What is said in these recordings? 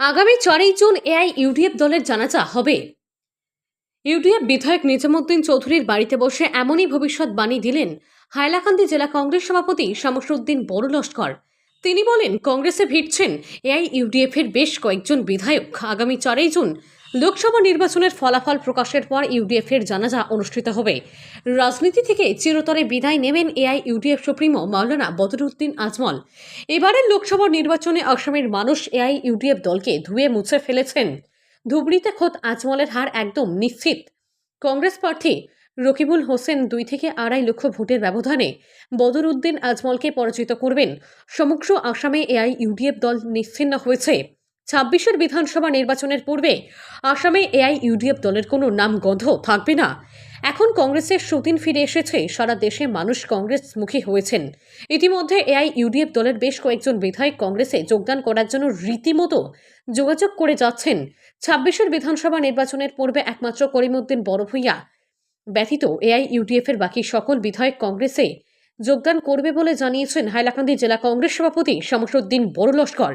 আগামী চারই June AI UDF দলের জানাজা হবে। ইউডিএফ বিধায়ক নিজামুদ্দিন চৌধুরীর বাড়িতে বসে এমনই ভবিষ্যৎ বাণী দিলেন হাইলাকান্দি জেলা কংগ্রেস সভাপতি শামসুদ্দিন বড় লস্কর তিনি বলেন, কংগ্রেসে ভিড়ছেন এআই ইউডিএফ এর বেশ কয়েকজন বিধায়ক। আগামী চারই জুন লোকসভা নির্বাচনের ফলাফল প্রকাশের পর ইউডিএফ এর জানাজা অনুষ্ঠিত হবে। রাজনীতি থেকে চিরতরে বিদায় নেবেন AI, UDF supremo Maulana Badruddin Ajmal. এবারের লোকসভা নির্বাচনে আসামের মানুষ এআই, ইউডিএফ দলকে ধুয়ে মুছে ফেলেছেন। ধুবড়িতে খোদ আজমলের হার একদম নিশ্চিত। কংগ্রেস প্রার্থী রকিবুল হোসেন দুই থেকে আড়াই লক্ষ ভোটের ব্যবধানে বদরুদ্দিন আজমলকে পরাজিত করবেন। সমগ্র আসামে এআই, ইউডিএফ দল নিশ্চিন্ন হয়েছে। ছাব্বিশের বিধানসভা নির্বাচনের পূর্বে আসামে এআই, ইউডিএফ দলের কোনো নাম গন্ধ থাকবে না। এখন কংগ্রেসের সুদিন ফিরে এসেছে, সারা দেশে মানুষ কংগ্রেসমুখী হয়েছেন। ইতিমধ্যে এআই, ইউডিএফ দলের বেশ কয়েকজন বিধায়ক কংগ্রেসে যোগদান করার জন্য রীতিমতো যোগাযোগ করে যাচ্ছেন। ছাব্বিশের বিধানসভা নির্বাচনের পূর্বে একমাত্র করিমউদ্দিন বড়ভূইয়া ব্যতীত এআই ইউডিএফ এর বাকি সকল বিধায়ক কংগ্রেসে যোগদান করবে বলে জানিয়েছেন হাইলাকান্দি জেলা কংগ্রেস সভাপতি শামসুদ্দিন বড় লস্কর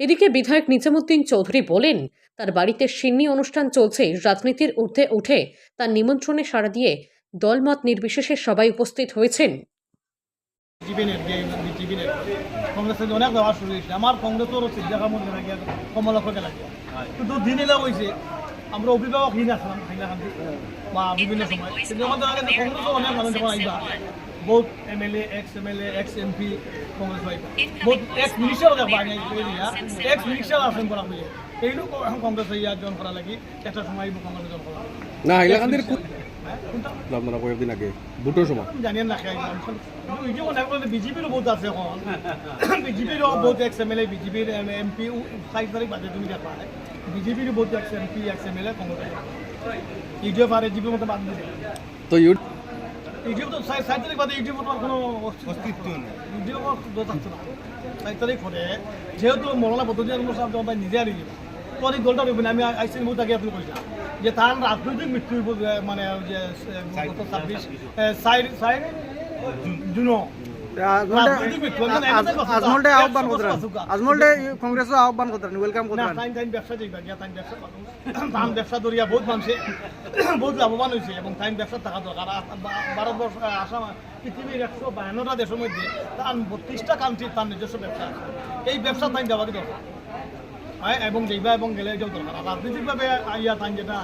এদিকে বিধায়ক নিজামুদ্দিন চৌধুরী বলেন, তার বাড়িতে সিন্নি অনুষ্ঠান চলছে, রাজনীতির ঊর্ধ্বে উঠে তার নিমন্ত্রণে সাড়া দিয়ে দলমত নির্বিশেষে সবাই উপস্থিত হয়েছেন। আমার আমরা অভিভাবকহীন আসলাম হাইলাকান্দি বা বিভিন্ন সময়। অনেক মানুষ যখন আইবা বহুত M L A ex M L A ex M P Congress আইবা বহুত এক্স মিনিস্টার দেখবা আগে এক্স মিনিস্টার আসেন করা হয়ে এইগুলো কংগ্রেস ইয়া জন করা লাগি একটা সময় কংগ্রেস জন করা না হাইলাকান্দির কোনটা? আপনারা কয়েকদিন আগে ভোটের সময়। জানিয়ে না বিজেপিরও বহুত আছে এখন বিজেপিরও বহুত এক্স এম এল এ বিজেপির এম পি চাৰি তারিখ বাজে তুমি দেখা বিজেপিরও বহুত ex M P ex M L A Congress UDF আর এজিপির মতো বাদ দিয়ে তো ইউ ইউডিএফ তো চার চার তারিখ বাদে ইউটিউব তোমার কোনো অস্তিত্ব নেই। ইউডিএফ থাকছে না। চার তারিখ হলে যেহেতু মরলা পদ্ধতি সাহেব যখন তাই নিজে দিবা তো অনেক দলটা রইব আমি আইসি মুখ আগে আপনি কইলাম যে তার রাজনৈতিক মৃত্যু মানে যে গত ছাব্বিশ সাইড সাইড জুনো। বাঁচুকা। আহ্বান করতেন। কংগ্রেস আহ্বান করতেন ওয়েলকাম করতেন ব্যবসা যাইবা গিয়া টাইম ব্যবসা পাবো। ব্যবসা দরিয়া বহুত মানুষে বহুত লাভবান হয়েছে এবং টাইম ব্যবসা থাকা দরকার। ভারতবর্ষ আসাম পৃথিবীর একশো বায়ান্নটা দেশের মধ্যে তার বত্রিশটা কান্ট্রি তার নিজস্ব ব্যবসা আছে। এই ব্যবসা টাইম দেওয়ারই দরকার। হ্যাঁ এবং যাইবা এবং গেলে এটাও দরকার। রাজনৈতিকভাবে ইয়া টাইম যেটা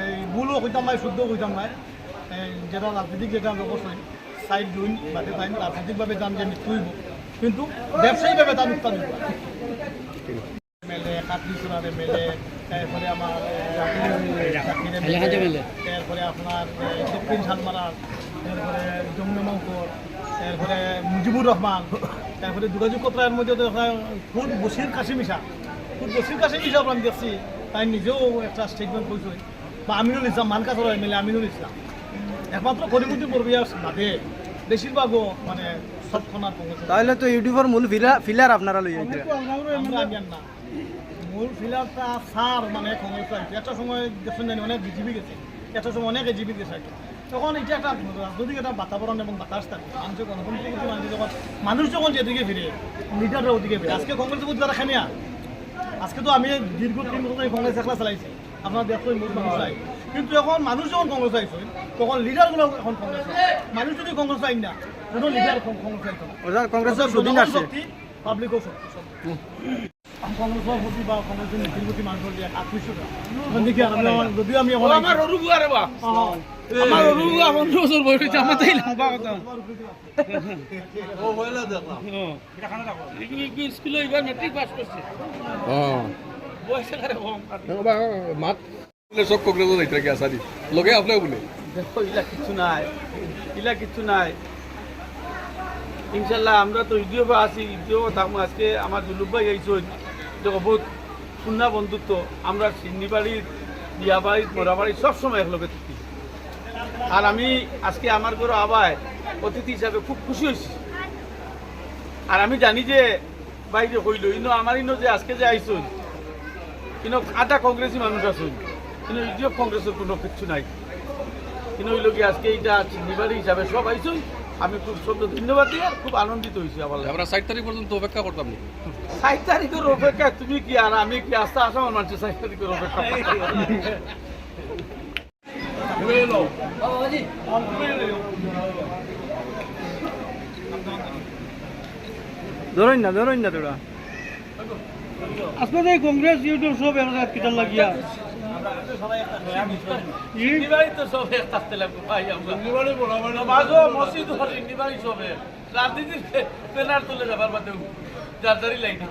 এই ভুলও কইতাম নাই শুদ্ধও কইতাম নাই যেটা রাজনীতিক যেটা অবশ্যই। সাইড দুই বাদে টাইম রাজনৈতিকভাবে যান যে মৃত্যু হইব কিন্তু আমার জাকির এমএলএ তারপরে আপনার এ, দক্ষিণ যমুনা মঙ্কর তারপরে মুজিবুর রহমান তারপরে যোগাযোগ কত্রায়ের মধ্যে খুদ বসির কাশিমিশা খুদ বসির কাশিমিশা আমি দেখছি তাই নিজেও একটা স্টেটমেন্ট করছে বা আমিনুল ইসলাম মানকাসর এমএলএ আমিনুল ইসলাম। একমাত্র করিমুদ্দিন বরবিয়া বাদে বেশিরভাগও মানে সবক্ষণার তাহলে তো ইউটিউবের মূল ফিলার আপনারা লই না। মূল ফিলারটা সার মানে কংগ্রেস একটা সময় দেখুন জানি অনেক বিজেপি গেছে। একটা সময় অনেক এজিপি গেছে তখন এটা একটা রাজনৈতিক একটা বাতাবরণ এবং বাতাস থাকে। মানুষের গণতন্ত্র কিন্তু মানুষ যখন মানুষ যখন যেদিকে ফিরে লিডাররা ওদিকে ফিরে। আজকে কংগ্রেসের মধ্যে তারা খানিয়া। আজকে তো আমি দীর্ঘ তিন বছর কংগ্রেস একলা চালাইছি। আপনার দেখছেন কিন্তু এখন মানুষ যখন কংগ্রেস আইছে তখন লিডারগুলো এখন কংগ্রেস মানুষ যদি কংগ্রেস আইন না কোনো লিডার কংগ্রেস আইতো না কংগ্রেসের আসছে পাবলিকও শক্তি কংগ্রেসের প্রতি বা কংগ্রেসের নীতির প্রতি মানুষের যে আকৃষ্টতা দেখি আমি যদিও আমি এখন আমার অরু রে বা হ্যাঁ, আমার অরু পনেরো বছর বয়স হয়েছে আমার তাই লম্বা কথা স্কুলে এবার মেট্রিক পাস করছে হ্যাঁ বয়স এখানে মাত সব ইনশাল্লাহ, আমরা তো ইডিও আছি, ইডিও থাকব আজকে আমার থাকি। আর আমি আজকে আমার ঘরে আবায় অতিথি হিসাবে খুব খুশি হয়েছি আর আমি জানি যে বাইরে হইল। ইনো আমার ইনো যে আজকে যে আইসুন কিন্তু আধা কংগ্রেসি মানুষ আসুন কিন্তু ইডিও কংগ্রেসের কোনো কিচ্ছু নাই। কিন্তু হইল কি আজকে এইটা নিবারী হিসাবে সব আইসুন আমি খুব শব্দ ধন্যবাদ আর খুব আনন্দিত হয়েছি আমার আমরা ষাট তারিখ পর্যন্ত অপেক্ষা করতাম না ষাট তারিখের অপেক্ষা তুমি কি আর আমি কি আস্তে আসাম মানুষের ষাট তারিখের অপেক্ষা? ধরুন না ধরুন না তোরা। আপনাদের কংগ্রেস ইউটিউব সব এলাকার কিতার লাগিয়া। রাজনীতির ব্যানার তুলে যাবার বাদেও যারদারি লাইনে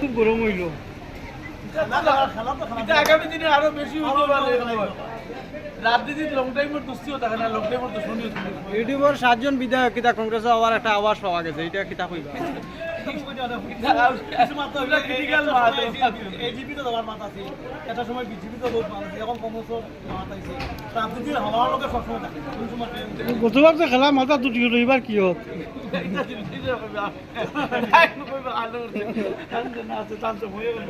খুব গরম হইল। আগামী দিনে আরও বেশি রাজনীতির লং টাইমের দুস্তিও থাকে না লং টাইমের দুশ্মনীও থাকে ইউটিউবের সাতজন বিধায়ক কিতা কংগ্রেসও আবার একটা আওয়াজ পাওয়া গেছে এটা কিতা কইবা? এজিপি তো দেওয়ার মাত আছে এটা সময় বিজেপি তো বহুত আছে এখন কংগ্রেসের মাত আছে রাজনীতির হওয়ার লোকের সবসময় থাকে কোন সময় ট্রেন গতবার যে খেলা মাথা দুটি হলো এবার কি হোক আলো আছে তান্ত্র হয়ে গেল